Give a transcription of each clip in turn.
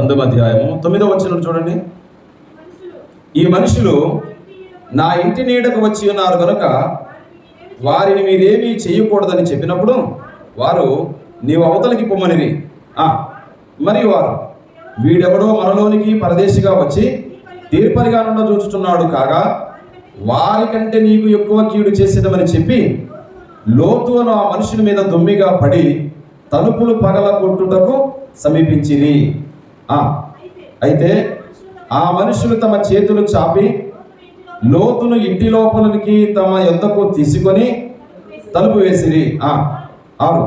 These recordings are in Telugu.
పంతొమ్మిది అధ్యాయము తొమ్మిదో వచ్చిన చూడండి. ఈ మనుషులు నా ఇంటి నీడకు వచ్చి ఉన్నారు కనుక వారిని మీరేమీ చేయకూడదని చెప్పినప్పుడు వారు నీవు అవతలికి పొమ్మనిరి. మరియు వారు వీడెవడో మనలోనికి పరదేశిగా వచ్చి తీర్పరిగా నుండ చూచుచున్నాడు కాగా వారికంటే నీకు ఎక్కువ కీడు చేసేదమని చెప్పి లోతు అను ఆ మనుషుని మీద దుమ్మిగా పడి తలుపులు పగల కొట్టుటకు సమీపించింది అయితే ఆ మనుషులు తమ చేతులు చాపి లోతును ఇంటి లోపలికి తమ యొద్దకు తీసుకొని తలుపు వేసిరి. ఆరు.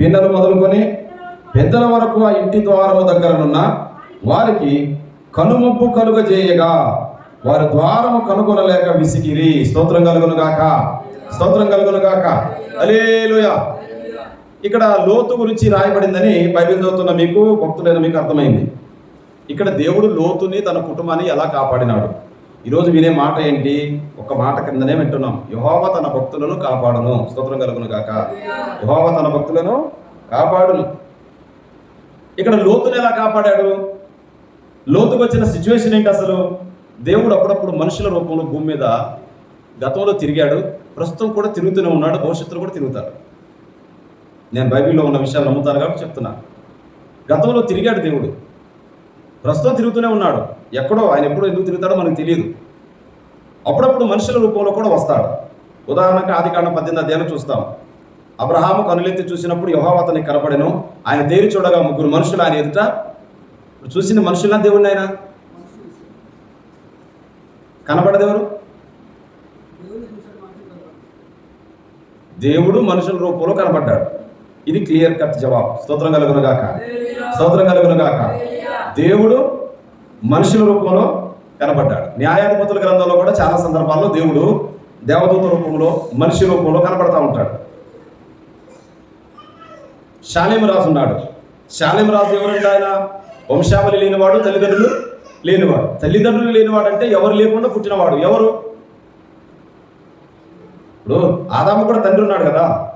పిన్నలు మొదలుకొని పెద్దల వరకు ఆ ఇంటి ద్వారము దగ్గరనున్న వారికి కనుమొప్పు కలుగజేయగా. వారి ద్వారము కనుగొనలేక విసిగిరి. స్తోత్రం కలుగును గాక స్తోత్రం కలుగును గాక అలేలుయ ఇక్కడ లోతు గురించి రాయబడిందని బైబిల్ చదువుతున్న మీకు భక్తులైన మీకు అర్థమైంది. ఇక్కడ దేవుడు లోతుని తన కుటుంబాన్ని ఎలా కాపాడినాడు? ఈరోజు వినే మాట ఏంటి? ఒక మాట కిందనే వింటున్నాం. యహోవ తన భక్తులను కాపాడును. స్తోత్రం కలుగును కాక యహోవ తన భక్తులను కాపాడును. ఇక్కడ లోతుని ఎలా కాపాడాడు? లోతుకు వచ్చిన సిచ్యువేషన్ ఏంటి అసలు? దేవుడు అప్పుడప్పుడు మనుషుల రూపంలో భూమి మీద గతంలో తిరిగాడు. ప్రస్తుతం కూడా తిరుగుతూనే ఉన్నాడు. భవిష్యత్తులో కూడా తిరుగుతాడు. నేను బైబిల్లో ఉన్న విషయాలు నమ్ముతాను కాబట్టి చెప్తున్నా. గతంలో తిరిగాడు దేవుడు. ప్రస్తుతం తిరుగుతూనే ఉన్నాడు. ఎక్కడో ఆయన ఎప్పుడో ఎందుకు తిరుగుతాడో మనకు తెలియదు. అప్పుడప్పుడు మనుషుల రూపంలో కూడా వస్తాడు. ఉదాహరణకు ఆది కాండం పద్దెనిమిది అధ్యాయం చూస్తాం. అబ్రహాము కనులెత్తి చూసినప్పుడు యహోవ అతనికి కనపడెను ఆయన తేరి చూడగా ముగ్గురు మనుషులు ఆయన ఎదుట. చూసిన మనుషుల దేవుడిని ఆయన కనపడదెవరు దేవుడు మనుషుల రూపంలో కనపడ్డాడు ఇది క్లియర్ కట్ జవాబు. స్తోత్రం కలుగును గాక స్తోత్రం కలుగును గాక దేవుడు మనుషుల రూపంలో కనపడ్డాడు న్యాయాధిపతుల గ్రంథంలో కూడా చాలా సందర్భాల్లో దేవుడు దేవదూత రూపంలో మనిషి రూపంలో కనపడతా ఉంటాడు. శాలేము రాజు ఉన్నాడు. శాలేము రాజు ఎవరంటే ఆయన? వంశావళి లేనివాడు తల్లిదండ్రులు లేనివాడు. తల్లిదండ్రులు లేనివాడు అంటే ఎవరు లేకుండా పుట్టినవాడు? ఎవరు? ఇప్పుడు ఆదాము కూడా తండ్రి ఉన్నాడు కదా.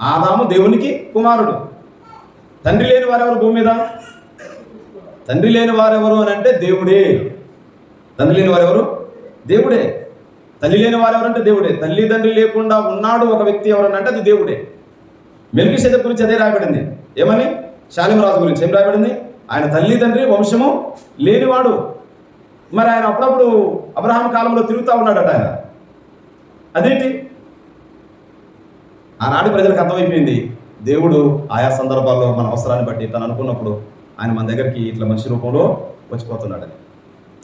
ఆదాము దేవునికి కుమారుడు. తండ్రి లేని వారెవరు భూమి మీద? తండ్రి లేని వారెవరు అని అంటే దేవుడే. తండ్రి లేని వారెవరు? దేవుడే. తల్లి లేని వారెవరంటే దేవుడే. తల్లిదండ్రి లేకుండా ఉన్నాడు ఒక వ్యక్తి ఎవరనంటే అది దేవుడే. మెలికి సెద గురించి అదే రాయబడింది. ఏమని? శాలిమరాజు గురించి ఏం రాయబడింది? ఆయన తల్లిదండ్రి వంశము లేనివాడు. మరి ఆయన అప్పుడప్పుడు అబ్రహాం కాలంలో తిరుగుతూ ఉన్నాడట ఆయన. అదేంటి? ఆనాటి ప్రజలకు అర్థమైపోయింది. దేవుడు ఆయా సందర్భాల్లో మన అవసరాన్ని బట్టి తను అనుకున్నప్పుడు ఆయన మన దగ్గరికి ఇట్లా మనిషి రూపంలో వచ్చిపోతున్నాడని.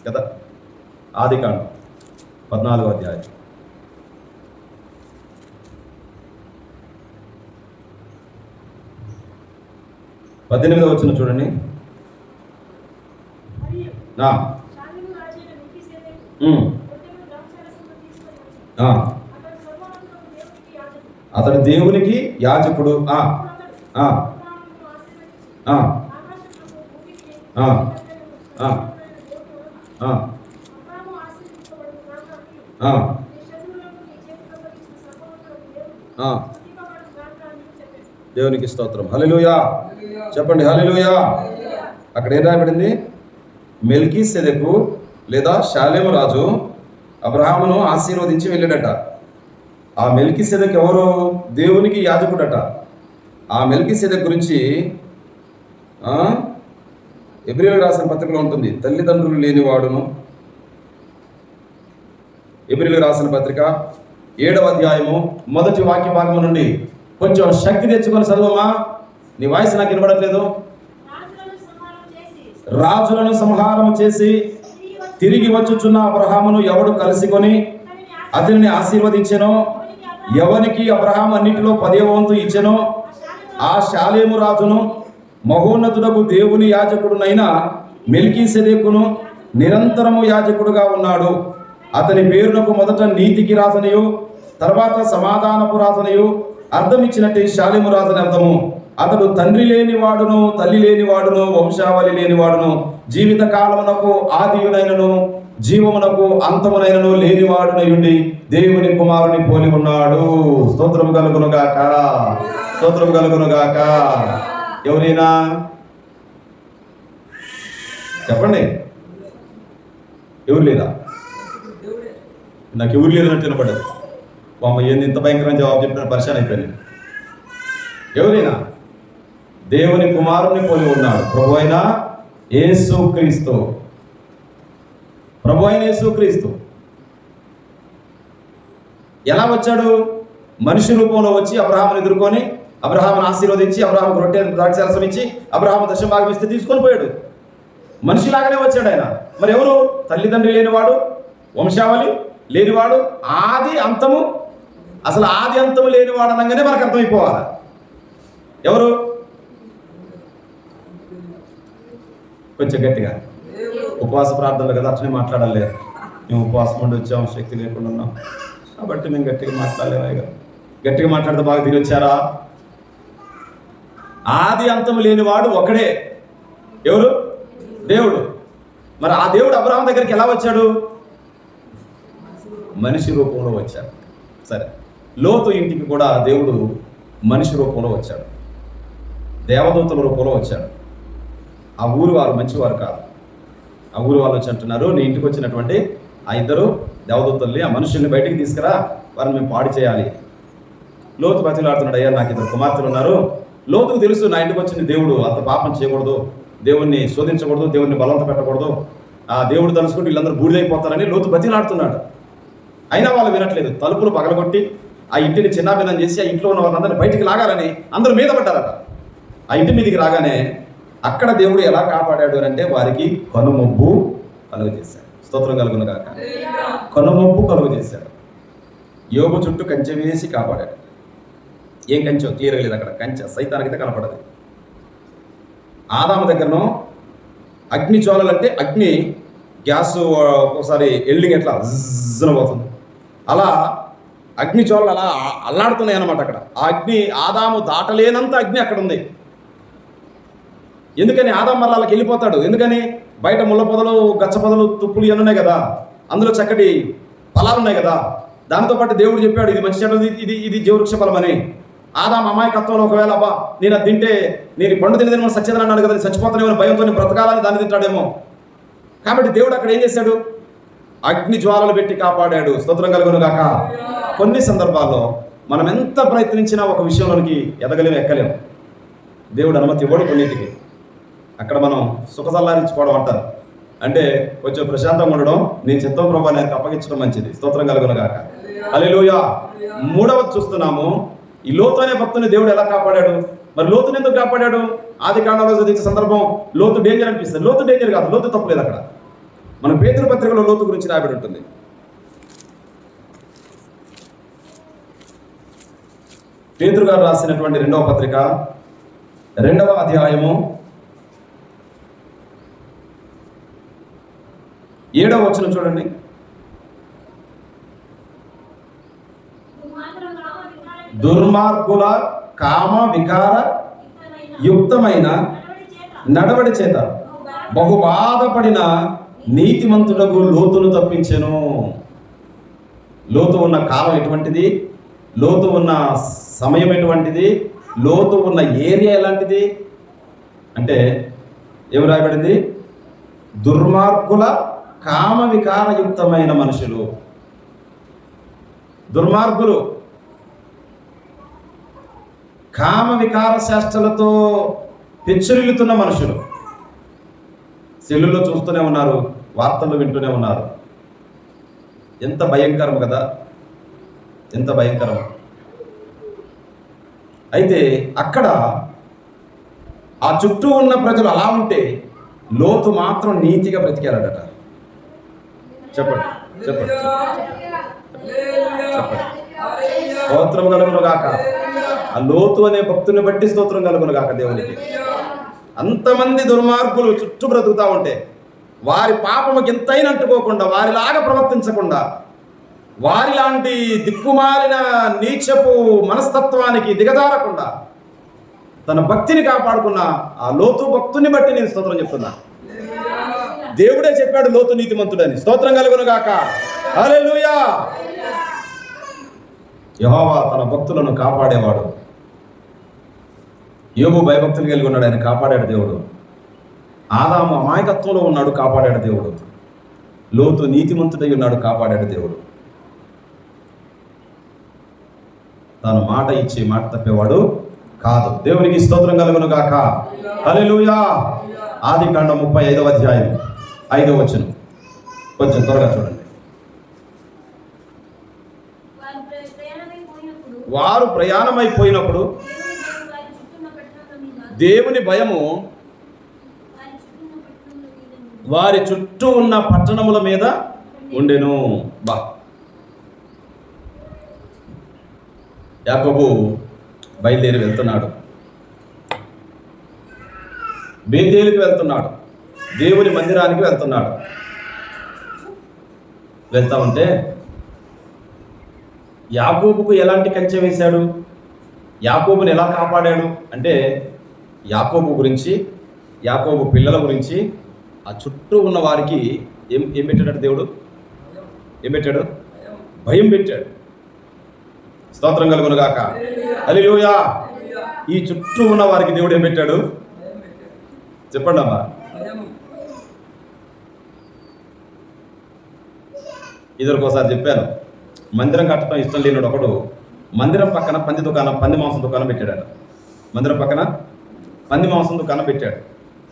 కదా? ఆది కాండం పద్నాలుగో అధ్యాయం. పద్దెనిమిదో వచ్చిన చూడండి. ఆ, షాలిము రాజైన మెల్కీసెదెకు ఉమ్, గొర్రెలను ద్రాక్షారసమును తీసుకొని వచ్చెను. ఆ. అతడు సర్వోన్నతుడగు దేవునికి యాజకుడు. అతడు దేవునికి యాజకుడు ఆ, ఆ. ఆ, ఆ. ఆ. ఆ, ఆ, ఆ. దేవునికి స్తోత్రం హల్లెలూయా చెప్పండి హల్లెలూయా అక్కడ ఏం రాయబడింది మెల్కీ సెదకు లేదా శాలేము రాజు అబ్రహామును ఆశీర్వదించి వెళ్ళాడట ఆ మెల్కి సెదక్ ఎవరో దేవునికి యాజకుడట. ఆ మెల్కి సెదక్ గురించి ఎబ్రిల్ రాసిన పత్రికలో ఉంటుంది. తల్లిదండ్రులు లేనివాడును. ఎబ్రిల్ రాసిన పత్రిక ఏడవ అధ్యాయము మొదటి వాక్య భాగం నుండి. కొంచెం శక్తి తెచ్చుకొని చదువమ్మా. నీ వాయిస్ నాకు వినబడట్లేదు. రాజులను సంహారం చేసి, తిరిగి వచ్చుచున్న అబ్రహామును ఎవడు కలుసుకొని అతనిని అతనిని ఆశీర్వదించెనో? ఎవరికి ఎవనికి అబ్రహాం అన్నిటిలో పదేవ వంతు ఇచ్చెనో ఆ శాలేము రాజును మహోన్నతుడకు దేవుని యాజకుడునైన మెల్కీ సెదేకును నిరంతరము యాజకుడుగా ఉన్నాడు. అతని పేరునకు మొదట నీతికి రాజనయు తర్వాత సమాధానపు రాజనయు అర్థం ఇచ్చినట్టు శాలేము రాజని అర్థము. అతడు తండ్రి లేని వాడును తల్లి లేని వాడును వంశావళి లేని వాడును జీవిత కాలమునకు ఆదియుడైనను జీవమునకు అంతమునైనను లేనివాడునై ఉండి దేవుని కుమారుని పోలి ఉన్నాడు. స్తోత్రం కలుగును గాక స్తోత్రం కలుగును గాక ఎవరైనా? చెప్పండి. ఎవరు లేదా నాకు ఎవరు లేదన్నట్టు అని తినపడ్డది ఏంది ఇంత భయంకరమైన జవాబు చెప్పిన పరిశాన్ అయిపోయింది. ఎవరైనా? దేవుని కుమారుని పోలి ఉన్నాడు. ప్రభు అయినా ఏసు క్రీస్తు ప్రభు అయిన యేసుక్రీస్తు ఎలా వచ్చాడు? మనిషి రూపంలో వచ్చి అబ్రహాముని ఎదుర్కొని అబ్రహాముని ఆశీర్వదించి అబ్రహాం రొట్టె ద్రాక్షరసం ఇచ్చి అబ్రహాం దశ ఇస్తే తీసుకొని పోయాడు మనిషిలాగానే వచ్చాడు ఆయన. మరి ఎవరు? తల్లిదండ్రి లేనివాడు వంశావళి లేనివాడు ఆది అంతము అసలు ఆది అంతము లేనివాడు అనగానే మనకు అర్థమైపోవాలి? ఎవరు? కొంచెం గట్టిగా. ఉపవాస ప్రార్థనలు కదా అట్లనే మాట్లాడాలి మేము ఉపవాసం ఉండి వచ్చాము శక్తి లేకుండా ఉన్నాం. కాబట్టి మేము గట్టిగా మాట్లాడలేము గట్టిగా మాట్లాడితే బాగా తిని వచ్చారా ఆది అంతం లేనివాడు ఒకడే. ఎవరు? దేవుడు. మరి ఆ దేవుడు అబ్రహం దగ్గరికి ఎలా వచ్చాడు? మనిషి రూపంలో వచ్చాడు. సరే. లోతు ఇంటికి కూడా దేవుడు మనిషి రూపంలో వచ్చాడు. దేవదూతల రూపంలో వచ్చాడు. ఆ ఊరు వారు మంచివారు కాదు. ఆ ఊరు వాళ్ళు వచ్చి అంటున్నారు. నీ ఇంటికి వచ్చినటువంటి ఆ ఇద్దరు దేవదూతల్ని ఆ మనుషుల్ని బయటికి తీసుకురా. వారిని మేము పాడు చేయాలి. లోతు బతిలాడుతున్నాడు అయ్యా నాకు ఇద్దరు కుమార్తెలు ఉన్నారు. లోతుకు తెలుసు నా ఇంటికి వచ్చిన దేవుడు అంత పాపం చేయకూడదు. దేవుణ్ణి శోధించకూడదు దేవుణ్ణి బలవంత పెట్టకూడదు. ఆ దేవుడు తలుసుకుంటే వీళ్ళందరూ బూడిదైపోతారని లోతు బతిలాడుతున్నాడు. అయినా వాళ్ళు వినట్లేదు. తలుపులు పగలగొట్టి ఆ ఇంటిని చిన్నాభిన్నం చేసి ఆ ఇంట్లో ఉన్న వాళ్ళందరినీ బయటికి లాగాలని అందరూ మీద పడ్డారట. ఆ ఇంటి మీదకి రాగానే అక్కడ దేవుడు ఎలా కాపాడాడు అంటే వారికి కనుమొబ్బు కలుగు చేశాడు. స్తోత్రం కలుగును కాక కనుమొబ్బు కలుగు చేశాడు. యోగు చుట్టూ కంచె వేసి కాపాడాడు. ఏం కంచె? క్లియర్గా లేదు అక్కడ. కంచె సైతానికైతే కనపడదు. ఆదాము దగ్గరను అగ్ని జ్వాలలు అంటే అగ్ని గ్యాస్ ఒకసారి ఎల్డింగ్ ఎట్లా జిజ్జన పోతుంది. అలా అగ్ని జ్వాలలు అలా అల్లాడుతున్నాయి అనమాట అక్కడ. ఆ అగ్ని ఆదాము దాటలేనంత అగ్ని అక్కడ ఉంది ఎందుకని ఆదాం మరలకి వెళ్ళిపోతాడు? ఎందుకని బయట ముళ్ళ పొదలు గచ్చ పొదలు తుప్పులు ఇవన్నీ ఉన్నాయి కదా? అందులో చక్కటి ఫలాలు ఉన్నాయి కదా? దాంతో పాటు దేవుడు చెప్పాడు ఇది మంచి చెడు ఇది- ఇది ఇది జీవవృక్ష ఫలం అని ఆదాం అమాయకత్వంలో ఒకవేళ అబ్బా నేను అది తింటే నేను పండు తినదని మనం సత్యదని అన్నాడు కదా చచ్చిపోతానేమో భయంతో నేను బ్రతకాలని దాన్ని తింటాడేమో. కాబట్టి దేవుడు అక్కడ ఏం చేశాడు? అగ్ని జ్వాలలు పెట్టి కాపాడాడు. స్తోత్రం కలుగును కాక కొన్ని సందర్భాల్లో మనం ఎంత ప్రయత్నించినా ఒక విషయంలోనికి ఎదగలేము ఎక్కలేము దేవుడు అనుమతి ఇవ్వడు కొన్నింటికి. అక్కడ మనం సుఖసల్లారించుకోవడం అంటారు. అంటే కొంచెం ప్రశాంతంగా ఉండడం నేను చిత్తం ప్రభా అప్పగించడం మంచిది. స్తోత్రం కలుగునగాక. అలెలుయా మూడవది చూస్తున్నాము ఈ లోతు అనే భక్తుని దేవుడు ఎలా కాపాడాడు? మరి లోతుని ఎందుకు కాపాడాడు? ఆది కాండంలో చదివించే సందర్భం లోతు డేంజర్ అనిపిస్తుంది. లోతు డేంజర్ కాదు లోతు తప్పలేదు అక్కడ. మన పేదల పత్రికలో లోతు గురించి రాబడి ఉంటుంది. పేతురు గారు రాసినటువంటి రెండవ పత్రిక రెండవ అధ్యాయము ఏడవ వచనం చూడండి. దుర్మార్గుల కామ వికార యుక్తమైన నడవడి చేత నడవడి చేత బహు బాధపడిన నీతిమంతుడకు లోతును తప్పించెను. లోతు ఉన్న కాలం ఎటువంటిది? లోతు ఉన్న సమయం ఎటువంటిది? లోతు ఉన్న ఏరియా ఎలాంటిది? అంటే ఏమి రాయబడింది? దుర్మార్గుల కామ వికారయుక్తమైన మనుషులు. దుర్మార్గులు. కామ వికార శాస్త్రలతో పెచ్చురిల్లుతున్న మనుషులు. సెల్లులో చూస్తూనే ఉన్నారు వార్తలు వింటూనే ఉన్నారు. ఎంత భయంకరం కదా? ఎంత భయంకరం అయితే అక్కడ ఆ చుట్టూ ఉన్న ప్రజలు అలా ఉంటే లోతు మాత్రం నీతిగా బ్రతికారట చెప్పండి చెప్పండి చెప్పండి. స్తోత్రం కలుగును గాక ఆ లోతు అనే భక్తుని బట్టి స్తోత్రం కలుగును గాక దేవునికి. అంతమంది దుర్మార్గులు చుట్టూ బ్రతుకుతా ఉంటే వారి పాపముకి ఎంతైనా అంటుకోకుండా వారిలాగా ప్రవర్తించకుండా వారిలాంటి దిక్కుమాలిన నీచపు మనస్తత్వానికి దిగజారకుండా తన భక్తిని కాపాడుకున్న ఆ లోతు భక్తుని బట్టి నేను స్తోత్రం చెప్తున్నా. దేవుడే చెప్పాడు లోతు నీతిమంతుడని. స్తోత్రం కలుగును గాక లూయా యోవా తన భక్తులను కాపాడేవాడు. యోగు భయభక్తులు కలిగి ఉన్నాడు ఆయన కాపాడాడు దేవుడు. ఆదామ అమాయకత్వంలో ఉన్నాడు కాపాడాడు దేవుడు. లోతు నీతిమంతుడై ఉన్నాడు కాపాడాడు దేవుడు. తాను మాట ఇచ్చి మాట తప్పేవాడు కాదు. దేవునికి స్తోత్రం కలుగును గాక హల్లెలూయా. ఆది కాండం ముప్పై ఐదవ అధ్యాయం. ఐదవ వచనం. కొంచెం త్వరగా చూడండి. వారు ప్రయాణమైపోయినప్పుడు దేవుని భయము వారి చుట్టూ ఉన్న పట్టణముల మీద ఉండెను. బా. యాకబు బయలుదేరి వెళ్తున్నాడు. బేతేలుకి వెళ్తున్నాడు. దేవుని మందిరానికి వెళ్తున్నాడు. వెళ్తా ఉంటే యాకోబుకు ఎలాంటి కంచె వేశాడు? యాకోబుని ఎలా కాపాడాడు? అంటే యాకోబు గురించి యాకోబు పిల్లల గురించి ఆ చుట్టూ ఉన్న వారికి ఏం ఏం పెట్టాడు దేవుడు? ఏం పెట్టాడు? భయం పెట్టాడు. స్తోత్రం కలుగునుగాక గాక. ఈ చుట్టూ ఉన్న వారికి దేవుడు ఏం పెట్టాడు? చెప్పండి అమ్మా ఇదివరకోసారి చెప్పాను మందిరం కట్టడం ఇష్టం లేనివాడు ఒకడు మందిరం పక్కన పంది దుకాణం పంది మాంసం దుకాణం పెట్టాడు. మందిరం పక్కన పంది మాంసం దుకాణం పెట్టాడు.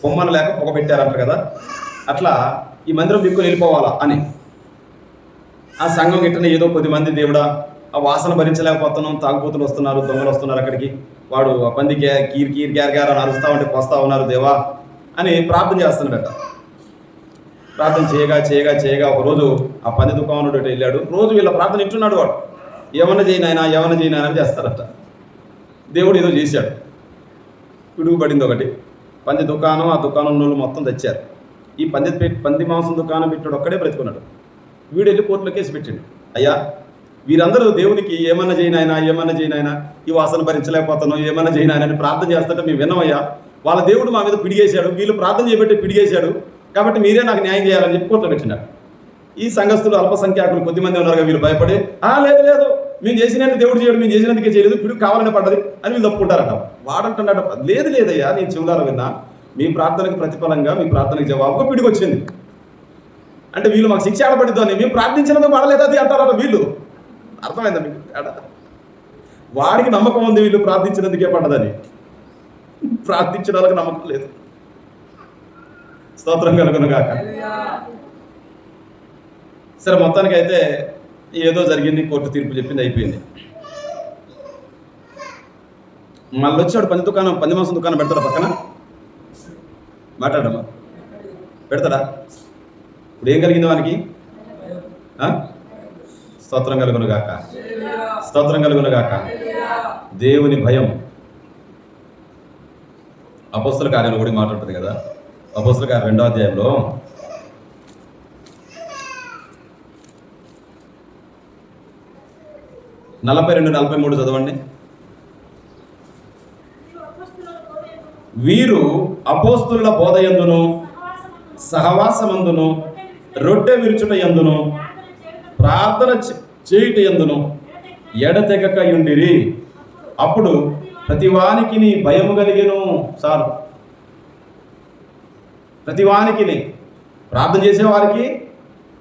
పొమ్మన లేక పొగ పెట్టారంట కదా. అట్లా ఈ మందిరం దిక్కుని వెళ్ళిపోవాలా అని. ఆ సంఘం గిట్టన ఏదో కొద్ది మంది దేవుడా ఆ వాసన భరించలేకపోతున్నాం తాగుబోతులు వస్తున్నారు దొంగలు వస్తున్నారు అక్కడికి. వాడు ఆ పంది గే- కీర్ కీర్ గ్యార్ గ్యార్ అని అరుస్తా ఉంటే వస్తా ఉన్నారు దేవా అని ప్రార్థన చేస్తున్నాడట. ప్రార్థన చేయగా చేయగా చేయగా ఒకరోజు ఆ పంది దుకాణం వెళ్ళాడు. రోజు వీళ్ళ ప్రార్థన ఇంటున్నాడు వాడు. ఏమన్నా చేయనాయనా ఏమన్నా చేయనాయనా అని చేస్తారట. దేవుడు ఏదో చేశాడు. పిడుగు పడింది ఒకటి. పంది దుకాణం ఆ దుకాణం వాళ్ళు మొత్తం తెచ్చారు. ఈ పంది పంది మాంసం దుకాణం పెట్టాడు ఒక్కడే బ్రతుకున్నాడు. వీడు వెళ్ళి కోర్టులో కేసు పెట్టిండు. అయ్యా వీరందరూ దేవునికి ఏమన్నా చేయనాయనా ఏమన్నా చేయనాయనా ఈ వాసన భరించలేకపోతాను ఏమన్నా చేయనాయనా అని ప్రార్థన చేస్తుంటే మేము విన్నామయ్యా. వాళ్ళ దేవుడు మా మీద పిడిగేశాడు. వీళ్ళు ప్రార్థన చేయబట్టి పిడిగేశాడు. కాబట్టి మీరే నాకు న్యాయం చేయాలని చెప్పి కోర్టులో పెట్టినారు ఈ సంఘస్థులు అల్పసంఖ్యాకులు కొద్దిమంది ఉన్నారు వీళ్ళు భయపడి ఆ లేదు లేదు మేము చేసినట్టు దేవుడు చేయడు మేము చేసినందుకే చేయలేదు పిడుగు కావాలని పడ్డది అని వీళ్ళు తప్పుకుంటారట వాడంటున్నాడు లేదు లేదయ్యా నేను చెవులారా విన్నా మీ ప్రార్థనకు ప్రతిఫలంగా మీ ప్రార్థనకు జవాబుగా పిడికి వచ్చింది అంటే వీళ్ళు మాకు శిక్ష ఆడబడిద్దని మేము ప్రార్థించినందుకు పడలేదు అది అంటారట వీళ్ళు? అర్థమైందా మీకు? వాడికి నమ్మకం ఉంది వీళ్ళు ప్రార్థించినందుకే పడ్డదని. ప్రార్థించిన వాళ్ళకి నమ్మకం లేదు. స్తోత్రం కలుగును గాక. సరే మొత్తానికి అయితే ఏదో జరిగింది కోర్టు తీర్పు చెప్పింది అయిపోయింది. మళ్ళీ వచ్చాడు పంది దుకాణం పంది మాంసం దుకాణం పెడతాడా పక్కన? మాట్లాడమ్మా. పెడతాడా? ఇప్పుడు ఏం కలిగింది వానికి? స్తోత్రం కలుగును గాక. స్తోత్రం కలుగును గాక. దేవుని భయం. అపస్తుల కార్యాలు కూడా మాట్లాడుతుంది కదా. అపోస్తుల గారు రెండో అధ్యాయంలో నలభై రెండు నలభై మూడు చదవండి. వీరు అపోస్తుల బోధయందును సహవాసమందును, సహవాసమందును రొట్టె విరుచుట ఎందును ప్రార్థన చేయుట ఎందును ఎడతెగక యుండిరి. అప్పుడు ప్రతివానికి నీ భయము కలిగెను సార్. ప్రతివానికి ప్రార్థన చేసే వారికి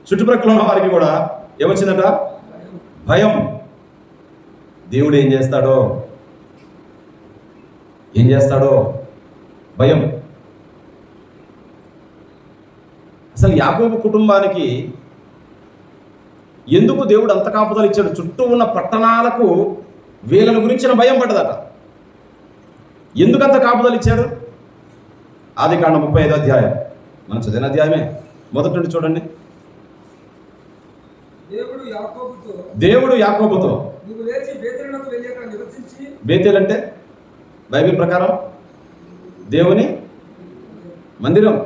చుట్టుప్రక్కల ఉన్న వారికి కూడా ఏమొచ్చిందట? భయం. దేవుడు ఏం చేస్తాడో? ఏం చేస్తాడో? భయం. అసలు యాకోబు కుటుంబానికి ఎందుకు దేవుడు అంత కాపుదలు ఇచ్చాడు? చుట్టూ ఉన్న పట్టణాలకు వీళ్ళని గురించిన భయం పడ్డదట. ఎందుకు అంత కాపుదలు ఇచ్చాడు? ఆది కాండ ముప్పై ఐదో అధ్యాయం. మనం చదివిన అధ్యాయమే. మొదటి నుండి చూడండి. దేవుడు యాకోబుతో బేతేల్ అంటే బైబిల్ ప్రకారం దేవుని మందిరం.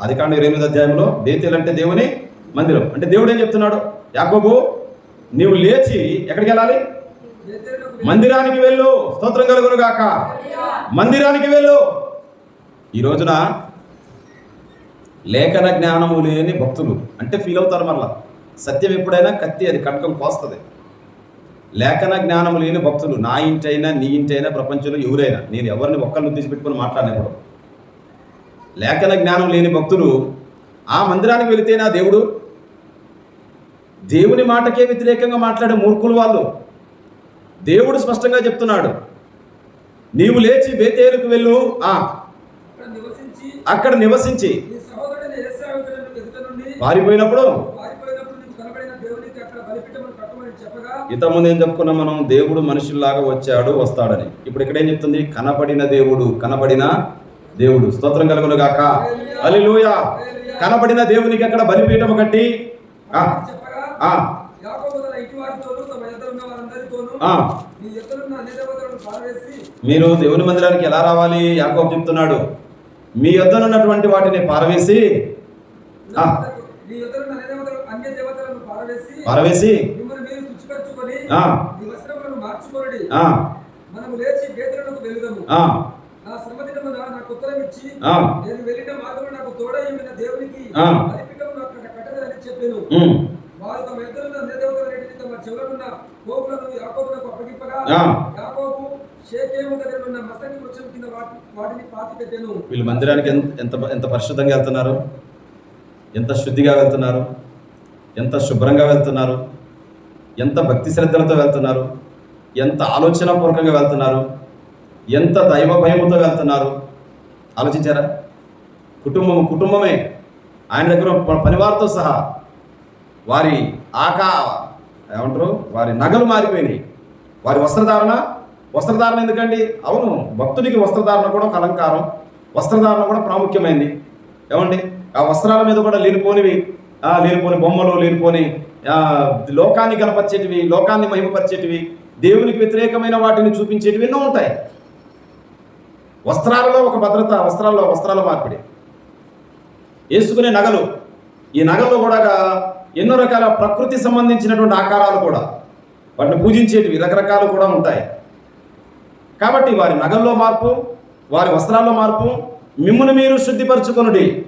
ఆది కాండ ఇరవై ఎనిమిది అధ్యాయంలో బేతేల్ అంటే దేవుని మందిరం. అంటే దేవుడు ఏం చెప్తున్నాడు? యాకోబు నీవు లేచి ఎక్కడికి వెళ్ళాలి? మందిరానికి వెళ్ళు. స్తోత్రం కలుగును గాక. మందిరానికి వెళ్ళు. ఈ రోజున లేఖన జ్ఞానము లేని భక్తులు అంటే ఫీల్ అవుతారు మరలా. సత్యం ఎప్పుడైనా కత్తి అది కట్కం కోస్తుంది. లేఖన జ్ఞానము లేని భక్తులు నా ఇంటైనా నీ ఇంటైనా ప్రపంచంలో ఎవరైనా నేను ఎవరిని ఒక్కరిని ఉద్దేశించి పెట్టుకుని మాట్లాడినప్పుడు లేఖన జ్ఞానం లేని భక్తులు ఆ మందిరానికి వెళితేనా దేవుడు? దేవుని మాటకే వ్యతిరేకంగా మాట్లాడే మూర్ఖులు వాళ్ళు. దేవుడు స్పష్టంగా చెప్తున్నాడు నీవు లేచి బేతేలుకు వెళ్ళు. ఆ అక్కడ నివసించి పారిపోయినప్పుడు ఇంతకుముందు ఏం చెప్పుకున్నాం మనం? దేవుడు మనుషుల్లాగా వచ్చాడు వస్తాడని. ఇప్పుడు ఇక్కడ ఏం చెప్తుంది? కనబడిన దేవుడు కనబడిన దేవుడు. స్తోత్రం కలుగును గాక హల్లెలూయ. కనబడిన దేవునికి అక్కడ బలిపీఠము కట్టి మీరు దేవుని మందిరానికి ఎలా రావాలి? యాకోబు చెప్తున్నాడు. మీ యొద్దనున్నటువంటి వాటిని పారవేసి పారవేసి వారు తమ చెవులనున్న పోపులను యాకోబులకు అప్పగింపగా ఆ. యాకోబు వీళ్ళు మందిరానికి ఎంత ఎంత పరిశుద్ధంగా వెళ్తున్నారు? ఎంత శుద్ధిగా వెళ్తున్నారు? ఎంత శుభ్రంగా వెళ్తున్నారు? ఎంత భక్తి శ్రద్ధలతో వెళ్తున్నారు? ఎంత ఆలోచనాపూర్వకంగా వెళ్తున్నారు? ఎంత దైవ భయముతో వెళ్తున్నారు? ఆలోచించారా? కుటుంబం కుటుంబమే. ఆయన దగ్గర పనివారితో సహా వారి ఆకా ఏమంటారు? వారి నగలు మారిపోయినాయి. వారి వస్త్రధారణ వస్త్రధారణ ఎందుకండి? అవును భక్తుడికి వస్త్రధారణ కూడా ఒక అలంకారం. వస్త్రధారణ కూడా ప్రాముఖ్యమైంది. ఏమండి? ఆ వస్త్రాల మీద కూడా లేనిపోనివి లేనిపోని బొమ్మలు లేనిపోని లోకాన్ని కనపరిచేటివి లోకాన్ని మహిమపరిచేటివి దేవునికి వ్యతిరేకమైన వాటిని చూపించేటివి ఎన్నో ఉంటాయి. వస్త్రాలలో ఒక భద్రత వస్త్రాల్లో వస్త్రాల మార్పిడి. వేసుకునే నగలు. ఈ నగల్లో కూడా ఎన్నో రకాల ప్రకృతి సంబంధించినటువంటి ఆకారాలు కూడా. వాటిని పూజించేటివి రకరకాలు కూడా ఉంటాయి. కాబట్టి వారి నగల్లో మార్పు వారి వస్త్రాల్లో మార్పు మిమ్మును మీరు శుద్ధిపరచుకొనుడి.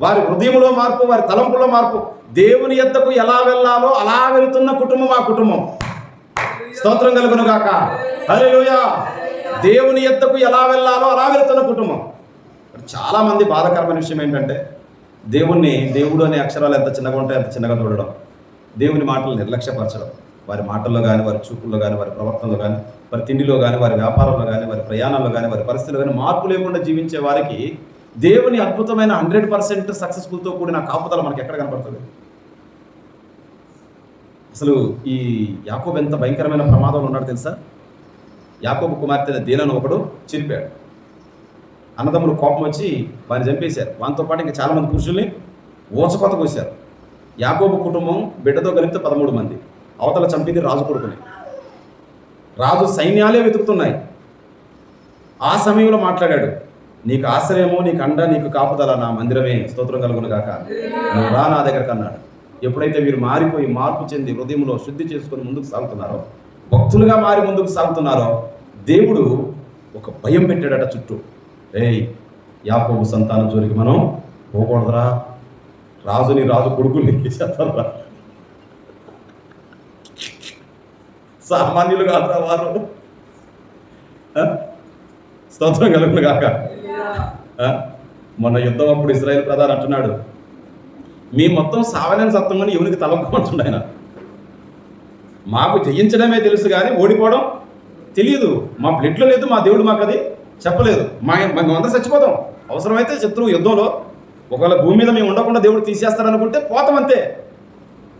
వారి హృదయంలో మార్పు వారి తలంపులో మార్పు దేవుని ఎద్దకు ఎలా వెళ్ళాలో అలా వెళుతున్న కుటుంబం ఆ కుటుంబం. స్తోత్రం కలుగును గాక హల్లెలూయా. దేవుని ఎద్దకు ఎలా వెళ్ళాలో అలా వెళుతున్న కుటుంబం. చాలామంది బాధాకరమైన విషయం ఏంటంటే దేవుణ్ణి దేవుడు అనే అక్షరాలు ఎంత చిన్నగా ఉంటాయి అంత చిన్నగా చూడడం. దేవుని మాటలు నిర్లక్ష్యపరచడం. వారి మాటల్లో కానీ వారి చూపుల్లో కానీ వారి ప్రవర్తనలో కానీ వారి తిండిలో కానీ వారి వ్యాపారంలో కానీ వారి ప్రయాణాల్లో కానీ వారి పరిస్థితుల్లో కానీ మార్పు లేకుండా జీవించే వారికి దేవుని అద్భుతమైన హండ్రెడ్ పర్సెంట్ సక్సెస్ఫుల్తో కూడిన కాపుదల మనకి ఎక్కడ కనపడుతుంది అసలు ఈ యాకోబు ఎంత భయంకరమైన ప్రమాదంలో ఉన్నాడు తెలుసా? యాకోబు కుమార్తె దీనను ఒకడు చిరిపాడు. అన్నదమ్ములు కోపం వచ్చి వారిని చంపేశారు. వానితో పాటు ఇంకా చాలామంది పురుషుల్ని ఊచకొత కోశారు. యాకోబు కుటుంబం బిడ్డతో కలిపితే పదమూడు మంది. అవతల చంపింది రాజు కొడుకుని. రాజు సైన్యాలే వెతుకుతున్నాయి. ఆ సమయంలో మాట్లాడాడు నీకు ఆశ్రయము నీకు అండ నీకు కాపుదల నా మందిరమే స్తోత్రం కలుగును కాక నువ్వు రా నా దగ్గరకు అన్నాడు ఎప్పుడైతే మీరు మారిపోయి మార్పు చెంది హృదయంలో శుద్ధి చేసుకుని ముందుకు సాగుతున్నారో భక్తులుగా మారి ముందుకు సాగుతున్నారో దేవుడు ఒక భయం పెట్టాడట చుట్టూ. ఏయ్ యాకోబు సంతానం జోలికి మనం పోకూడదురా. రాజుని రాజు కొడుకుని చేస్తారా? సామాన్యులు కాదురా వారు. స్తోత్రం కలుగును కాక మొన్న యుద్ధం అప్పుడు ఇజ్రాయెల్ ప్రధాని అంటున్నాడు మీ మొత్తం సావలేని సత్వమని ఎవరికి తలంపమంటుండ ఆయన? మాకు జయించడమే తెలుసు కానీ ఓడిపోవడం తెలియదు. మా బ్లడ్లో లేదు మా దేవుడు మాకు అది చెప్పలేదు. మా మేము చచ్చిపోతాం. అవసరమైతే శత్రువు యుద్ధంలో ఒకవేళ భూమి మీద మేము ఉండకుండా దేవుడు తీసేస్తారనుకుంటే పోతాం అంతే.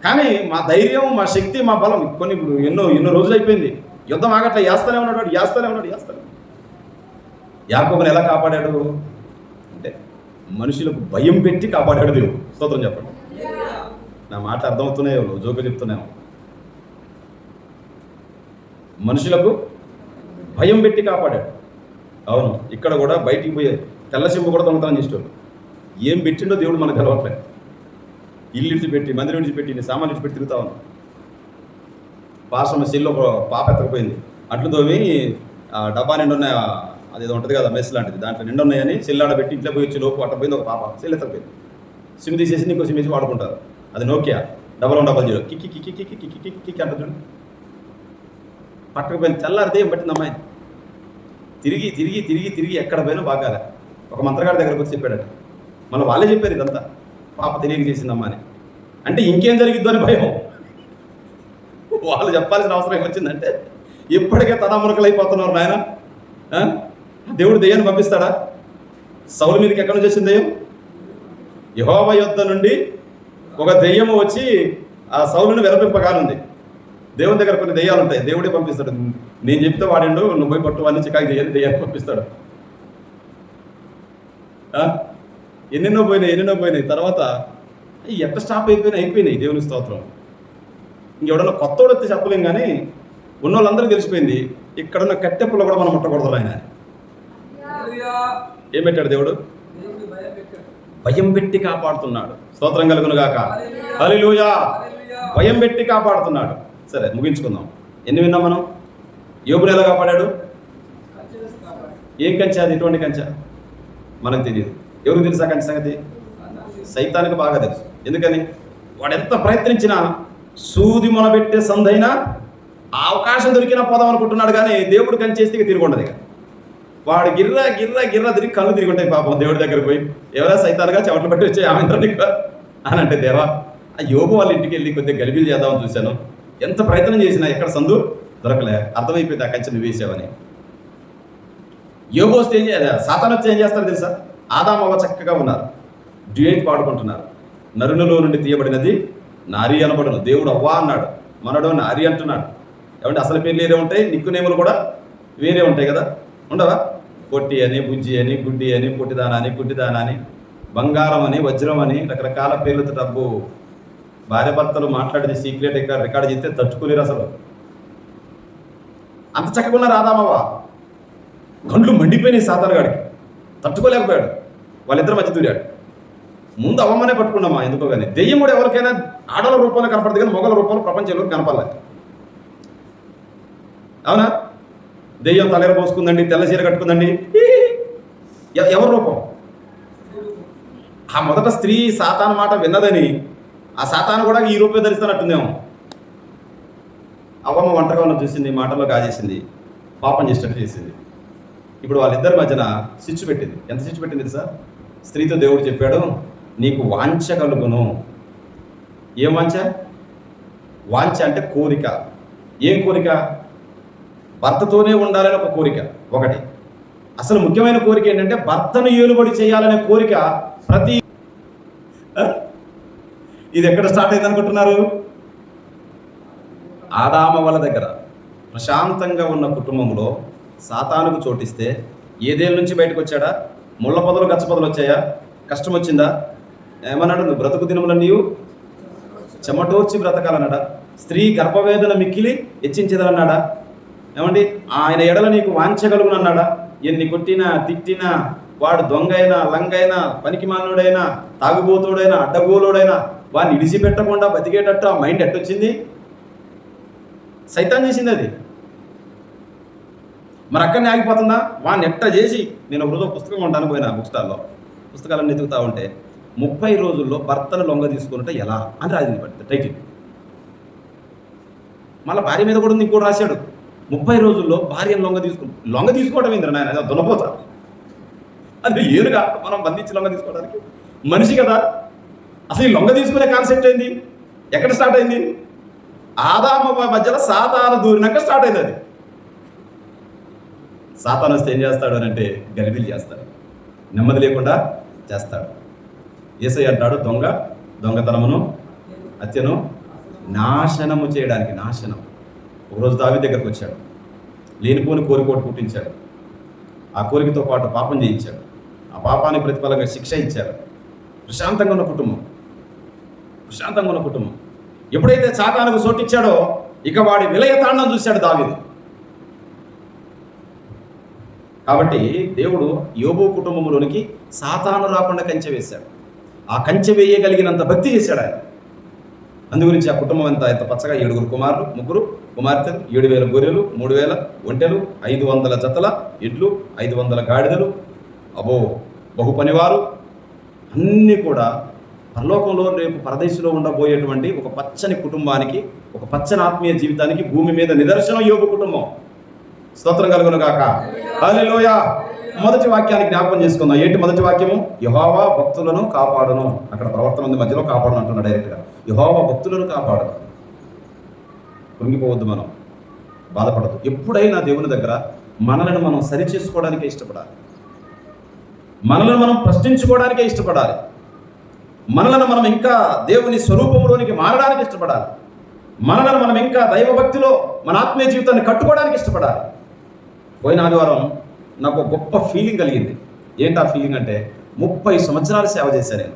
కానీ మా ధైర్యం మా శక్తి మా బలం కొన్ని ఇప్పుడు ఎన్నో ఎన్నో రోజులు అయిపోయింది. యుద్ధం ఆగట్లే వేస్తూనే ఉన్నాడు వాడు వేస్తూనే ఉన్నాడు. వేస్తానే యాకోబుని ఎలా కాపాడాడు? అంటే మనుషులకు భయం పెట్టి కాపాడాడు దేవుడు. స్తోత్రం చెప్పండి. నా మాట అర్థమవుతున్నాయో జోక చెప్తున్నాము మనుషులకు భయం పెట్టి కాపాడాడు. అవును ఇక్కడ కూడా బయటికి పోయే తెల్ల సింబు కూడా దొంగతనం చేసేవాడు ఏం పెట్టిండో దేవుడు మనకు తెలవట్లేదు. ఇల్లు విడిచిపెట్టి మందిరం విడిచిపెట్టి నీ సామాన్లు విడిచిపెట్టి తిరుగుతా ఉన్నాను పాశ్రమ సెల్లో పాప ఎత్తకపోయింది. అట్లు తోమి ఆ డబ్బా నిండు ఉన్న అదేదో ఉంటుంది కదా మెస్ లాంటిది. దాంట్లో నిండు ఉన్నాయని సెల్లాడ పెట్టి ఇంట్లో పోయి వచ్చి లోపు అట్టపోయింది ఒక పాప. సెల్ ఎత్తకపోయింది. సిమ్ తీసేసి నీకు సిమ్ వేసి వాడుకుంటారు. అది Nokia. Double one double zero. కిక్కి కిక్కి కిక్కి కిక్కి కిక్కి కిక్కి అంటుంది చూడు పట్టకపోయింది. తెల్లారితే ఏం పట్టింది అమ్మాయి? తిరిగి తిరిగి తిరిగి తిరిగి ఎక్కడ పోయినా బాగాలే. ఒక మంత్రగాడి దగ్గరకు వచ్చి చెప్పాడట. మళ్ళీ వాళ్ళే చెప్పారు ఇదంతా. పాప తెలియజేసిందమ్మా అని. అంటే ఇంకేం జరిగిద్దో అని భయం. వాళ్ళు చెప్పాల్సిన అవసరం ఏమొచ్చిందంటే ఇప్పటికే తనామునకలు అయిపోతున్నారు నాయన దేవుడు దెయ్యాన్ని పంపిస్తాడా? సౌలు మీదకి ఎక్కడ నుంచి వచ్చింది దెయ్యం? యహోవ యొద్ద నుండి ఒక దెయ్యము వచ్చి ఆ సౌలుని విరపింపగానుంది దేవుని దగ్గర కొన్ని దెయ్యాలు ఉంటాయి దేవుడే పంపిస్తాడు. నేను చెప్తే వాడిండు నువ్వు పోయి పట్టు వాడిని చికాకు చేయాలి దెయ్యాన్ని పంపిస్తాడు. ఎన్నెన్నో పోయినాయి ఎన్నెన్నో పోయినాయి. తర్వాత ఎట్ట స్టాప్ అయిపోయినాయి అయిపోయినాయి దేవుని స్తోత్రం. ఇంకెవడన్నా కొత్త వస్తే చెప్పలేం కానీ ఉన్న వాళ్ళందరూ తెలిసిపోయింది ఇక్కడున్న కట్టెప్పులు కూడా మనం ముట్టకూడదు ఆయన. ఏం పెట్టాడు దేవుడు? భయం పెట్టి కాపాడుతున్నాడు. స్తోత్రం కలుగును గాక హల్లెలూయా. భయం పెట్టి కాపాడుతున్నాడు. సరే ముగించుకుందాం. ఎన్ని విన్నాం మనం? యోగుని ఎలా కాపాడాడు. ఏం కంచె అది? ఎటువంటి కంచె? మనకు తెలియదు. ఎవరికి తెలుసా కానీ సంగతి? సైతానికి బాగా తెలుసు. ఎందుకని? వాడు ఎంత ప్రయత్నించినా సూది మొనబెట్టే సందైనా అవకాశం దొరికినా పోదాం అనుకుంటున్నాడు కానీ దేవుడు కంచేస్తే ఇక ఇక. వాడు గిర్ర గిర్ర గిర్ర తిరిగి కళ్ళు తిరిగి ఉంటాయి పాపం దేవుడి దగ్గర పోయి. ఎవరా సైతాలుగా చెమటలు పట్టి వచ్చే ఆమెంతా నీకు? అని అంటే దేవా ఆ యోగు వాళ్ళ ఇంటికి వెళ్ళి కొద్దిగా గలిబిలు చేద్దామని చూశాను. ఎంత ప్రయత్నం చేసినా ఎక్కడ సందు దొరకలే. అర్థమైపోయింది ఆ కంచె నువ్వు వేసావని వస్తే ఏం చేయాలి? సాతాన్ వచ్చి ఏం చేస్తారు తెలుసా? ఆదామవ్వ చక్కగా ఉన్నారు. డ్యూయట్ పాడుకుంటున్నారు. నరునిలో నుండి తీయబడినది నారి అనబడును. దేవుడు అవ్వా అన్నాడు. మనడు నారి అంటున్నాడు. ఏమంటే అసలు పేర్లు వేరే ఉంటాయి? నిక్కునేములు కూడా వేరే ఉంటాయి కదా? ఉండవా? పొట్టి అని బుజ్జి అని గుడ్డి అని పొట్టిదాన అని గుడ్డిదాన అని బంగారం అని వజ్రం అని రకరకాల పేర్లతో డబ్బు భార్య భర్తలు మాట్లాడితే సీక్రెట్ ఇక్కడ రికార్డు చేస్తే తట్టుకోలేరు అసలు. అంత చక్కగా ఉన్నారు ఆదామవ్వ గండ్లు మండిపోయినాయి సాతానుగాడికి. తట్టుకోలేకపోయాడు. వాళ్ళిద్దరు మధ్య దూరాడు. ముందు అవమ్మనే పట్టుకున్నామా? ఎందుకో కానీ దెయ్యం కూడా ఎవరికైనా ఆడల రూపంలో కనపడదు కానీ మొగల రూపంలో ప్రపంచంలో కనపడలేదు. అవునా? దెయ్యం తలెర పోసుకుందండి తెల్ల చీర కట్టుకుందండి. ఎవరి రూపం? ఆ మొదట స్త్రీ సాతాన్ మాట విన్నదని ఆ సాతాను కూడా ఈ రూపే ధరిస్తానట్టుందేమో అవ్వమ్మ వంటగా ఉన్న చూసింది మాటల్లో కాజేసింది పాపం చేసినట్టు చేసింది. ఇప్పుడు వాళ్ళిద్దరి మధ్యన స్విచ్ పెట్టింది. ఎంత స్విచ్ పెట్టింది తెలుసా? స్త్రీతో దేవుడు చెప్పాడు నీకు వాంఛ కలుగును. ఏం వాంఛ? వాంఛ అంటే కోరిక. ఏం కోరిక? భర్తతోనే ఉండాలని ఒక కోరిక ఒకటి. అసలు ముఖ్యమైన కోరిక ఏంటంటే భర్తను ఏలుబడి చేయాలనే కోరిక ప్రతి ఇది ఎక్కడ స్టార్ట్ అయింది అనుకుంటున్నారు? ఆదామ వాళ్ళ దగ్గర. ప్రశాంతంగా ఉన్న కుటుంబంలో సాతానుకు చోటిస్తే ఏదేళ్ళ నుంచి బయటకు వచ్చాడా ముళ్ళ పొదలు గచ్చ పొదలు వచ్చాయా? కష్టం వచ్చిందా ఏమన్నాడు? నువ్వు బ్రతుకు దినముల నీవు చెమటోర్చి బ్రతకాలన్నాడా? స్త్రీ గర్భవేదన మిక్కిలి హెచ్చించదన్నాడా ఏమండి? ఆయన ఎడల నీకు వాంచగలుగునన్నాడా ఎన్ని కొట్టినా తిట్టినా వాడు దొంగైనా లంగైనా పనికి మానుడైనా తాగుబోతుడైనా అడ్డగోలుడైనా వాడిని ఇడిచిపెట్టకుండా బతికేటట్టు ఆ మైండ్ ఎట్టొచ్చింది? సైతాన్ చేసింది అది. మరి అక్కడనే ఆగిపోతుందా? వాడిని ఎట్ట చేసి నేను ఒకరోజు పుస్తకం కొంటాను పోయినా బుక్ స్టాల్లో పుస్తకాలను ఎదుగుతా ఉంటే ముప్పై రోజుల్లో భర్తను లొంగ తీసుకుంటే ఎలా అని రాసింది పడింది టైటిల్ మళ్ళీ భార్య మీద కూడా ఉంది ఇంకోటి రాశాడు. ముప్పై రోజుల్లో భార్యను లొంగ తీసుకు లొంగ తీసుకోవడం ఏంద్ర నాయన? అది దున్నపోతా. అది ఏనుగా మనం బంధించి లొంగ తీసుకోవడానికి. మనిషి కదా. అసలు ఈ లొంగ తీసుకునే కాన్సెప్ట్ ఏంది? ఎక్కడ స్టార్ట్ అయింది? ఆదామ మధ్యలో సాధారణ దూరినాక స్టార్ట్ అయింది అది. సాతాను వస్తే ఏం చేస్తాడు అని అంటే గలిబిలి చేస్తాడు. నెమ్మది లేకుండా చేస్తాడు. ఏసై అంటాడు దొంగ దొంగతనమును హత్యను నాశనము చేయడానికి నాశనం. ఒకరోజు దావి దగ్గరకు వచ్చాడు. లేనిపోని కోరిక ఒకటి పుట్టించాడు. ఆ కోరికతో పాటు పాపం చేయించాడు. ఆ పాపానికి ప్రతిఫలంగా శిక్ష ఇచ్చాడు. ప్రశాంతంగా ఉన్న కుటుంబం. ప్రశాంతంగా ఉన్న కుటుంబం. ఎప్పుడైతే సాతానుకు చోటిచ్చాడో ఇక వాడి విలయ తాండం చూశాడు దావిది. కాబట్టి దేవుడు యోబో కుటుంబంలోనికి సాతాను రాకుండా కంచె వేశాడు. ఆ కంచె వేయగలిగినంత భక్తి చేశాడు ఆయన. అందుగురించి ఆ కుటుంబం అంతా ఎంత పచ్చగా ఏడుగురు కుమారులు ముగ్గురు కుమార్తెలు ఏడు వేల గొర్రెలు మూడు వేల ఒంటెలు ఐదు వందల జతల ఎడ్లు ఐదు వందల గాడిదలు. అబో బహు పనివారు. అన్నీ కూడా పరలోకంలో రేపు పరదేశంలో ఉండబోయేటువంటి ఒక పచ్చని కుటుంబానికి ఒక పచ్చని ఆత్మీయ జీవితానికి భూమి మీద నిదర్శనం యోగ కుటుంబం. స్తోత్రం కలుగును గాక. హల్లెలూయా. మొదటి వాక్యాన్ని జ్ఞాపకం చేసుకుందాం. ఏంటి మొదటి వాక్యము? యహోవా భక్తులను కాపాడును. అక్కడ ప్రవర్తన ఉంది మధ్యలో కాపాడును అంటున్నాడు డైరెక్ట్గా. యహోవా భక్తులను కాపాడు. కృంగిపోవద్దు మనం. బాధపడదు ఎప్పుడైనా దేవుని దగ్గర మనలను మనం సరి చేసుకోవడానికే ఇష్టపడాలి. మనలను మనం ప్రశ్నించుకోవడానికే ఇష్టపడాలి. మనలను మనం ఇంకా దేవుని స్వరూపంలోనికి మారడానికి ఇష్టపడాలి. మనలను మనం ఇంకా దైవభక్తిలో మన ఆత్మీయ జీవితాన్ని కట్టుకోవడానికి ఇష్టపడాలి. పోయిన ఆదివారం నాకు ఒక గొప్ప ఫీలింగ్ కలిగింది. ఏంటి ఆ ఫీలింగ్ అంటే ముప్పై సంవత్సరాలు సేవ చేశాను నేను.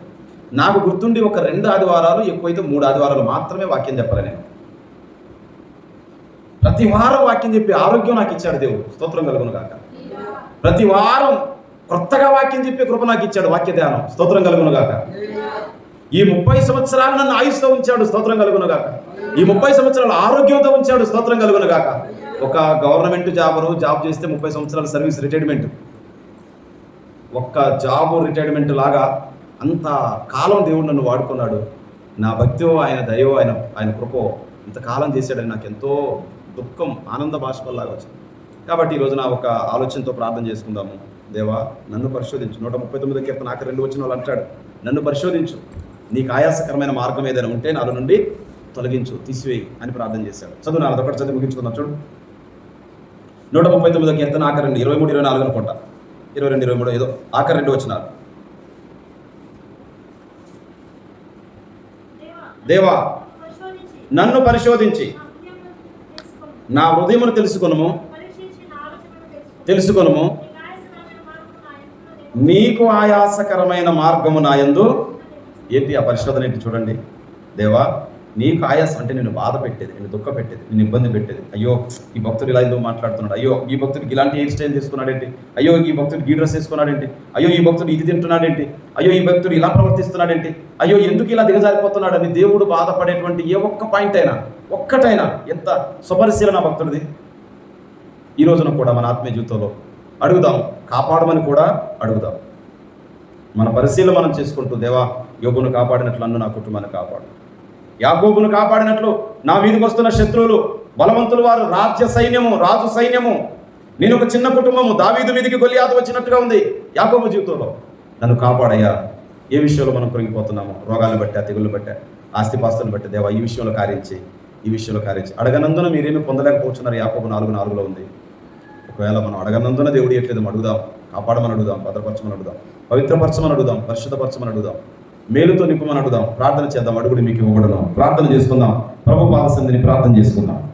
నాకు గుర్తుండి ఒక రెండు ఆదివారాలు ఎక్కువైతే మూడు ఆదివారాలు మాత్రమే వాక్యం చెప్పాలి నేను. ప్రతి వారం వాక్యం చెప్పి ఆరోగ్యం నాకు ఇచ్చాడు దేవుడు. స్తోత్రం కలుగును కాక ప్రతి వారం కొత్తగా వాక్యం చెప్పే కృప నాకు ఇచ్చాడు వాక్య ధ్యానం. స్తోత్రం కలుగును గాక. ఈ ముప్పై సంవత్సరాలు నన్ను ఆయుష్తో ఉంచాడు. స్తోత్రం కలుగును గాక. ఈ ముప్పై సంవత్సరాలు ఆరోగ్యంతో ఉంచాడు. స్తోత్రం కలుగును గాక. ఒక గవర్నమెంట్ జాబరు జాబ్ చేస్తే ముప్పై సంవత్సరాల సర్వీస్ రిటైర్మెంట్ ఒక్క జాబ్ రిటైర్మెంట్ లాగా అంత కాలం దేవుడు నన్ను వాడుకున్నాడు. నా భక్తియో ఆయన దయో ఆయన ఆయన కృపో ఇంతకాలం చేశాడని నాకు ఎంతో దుఃఖం ఆనంద బాష్పల్లాగా వచ్చింది. కాబట్టి ఈరోజు నా ఒక ఆలోచనతో ప్రార్థన చేసుకుందాము. దేవా నన్ను పరిశోధించు. నూట ముప్పై తొమ్మిది కీర్తన నాకు రెండు వచ్చిన వాళ్ళు అంటాడు. నన్ను పరిశోధించు. నీకు ఆయాసకరమైన మార్గం ఏదైనా ఉంటే నాలో నుండి తొలగించు తీసివేయి అని ప్రార్థన చేశాడు. చదువు నాలుగు ఒకటి చదివి ముగించుకుందాం. చూడు. నూట ముప్పై తొమ్మిదో కీర్తన ఆఖరి రెండు ఇరవై మూడు ఇరవై నాలుగు అనుకుంటా. ఇరవై రెండు ఇరవై మూడు ఏదో ఆఖరి రెండు వచ్చినారు దేవా నన్ను పరిశోధించి. నా హృదయమును నా హృదయమును తెలుసుకొనుము. నీకు ఆయాసకరమైన మార్గము నాయందు ఏంటి ఆ పరిశోధన ఏంటి చూడండి. దేవా నీకు ఆయాసం అంటే నేను బాధ పెట్టేది నేను దుఃఖ పెట్టేది నేను ఇబ్బంది పెట్టేది. అయ్యో ఈ భక్తుడు ఇలా ఎందుకు మాట్లాడుతున్నాడు? అయ్యో ఈ భక్తుడికి ఇలాంటి హెయిర్ స్టైల్ తీసుకున్నాడేంటి? అయ్యో ఈ భక్తుడు ఈ డ్రెస్ వేసుకున్నాడేంటి? అయ్యో ఈ భక్తుడు ఇది తింటున్నాడేంటి? అయ్యో ఈ భక్తుడు ఇలా ప్రవర్తిస్తున్నాడేంటి? అయ్యో ఎందుకు ఇలా దిగజారిపోతున్నాడని దేవుడు బాధపడేటువంటి ఏ ఒక్క పాయింట్ అయినా ఒక్కటైనా ఎంత సుపరిశీలన భక్తుడిది? ఈ రోజున కూడా మన ఆత్మీయ జీవితంలో అడుగుదాం కాపాడమని కూడా అడుగుదాం. మన పరిశీలన మనం చేసుకుంటూ దేవా యోగును కాపాడినట్లు నన్ను నా కుటుంబాన్ని కాపాడు. యాకోబును కాపాడినట్లు నా మీదకి వస్తున్న శత్రువులు బలవంతులు వారు రాజ్య సైన్యము రాజు సైన్యము. నేను ఒక చిన్న కుటుంబము దావీదు మీదకి గొలియాత వచ్చినట్టుగా ఉంది యాకోబు జీవితంలో. నన్ను కాపాడయ్యా. ఏ విషయంలో మనం కృంగిపోతున్నాము రోగాలను బట్టి తెగుళ్ళు బట్టి ఆస్తిపాస్తులు బట్టి దేవా ఈ విషయంలో కార్యించి ఈ విషయంలో కార్యించి అడగనందున మీరేమి పొందలేకపోతున్నారు? యాకోబు నాలుగు నాలుగులో ఉంది. ఒకవేళ మనం అడగనందున దేవుడు ఎట్లేదు అడుగుదాం. కాపాడమని అడుగుదాం భద్రపరచమని అడుగుదాం. పవిత్రపరచమని అడుగుదాం పరిశుద్ధపరచమని అడుగుదాం. మేలుతో నింపమని అడుగుదాం. ప్రార్థన చేద్దాం. అడుగుడు మీకు ఇవ్వబడదాం ప్రార్థన చేసుకుందాం. ప్రభు పాద సంధిని ప్రార్థన చేసుకుందాం.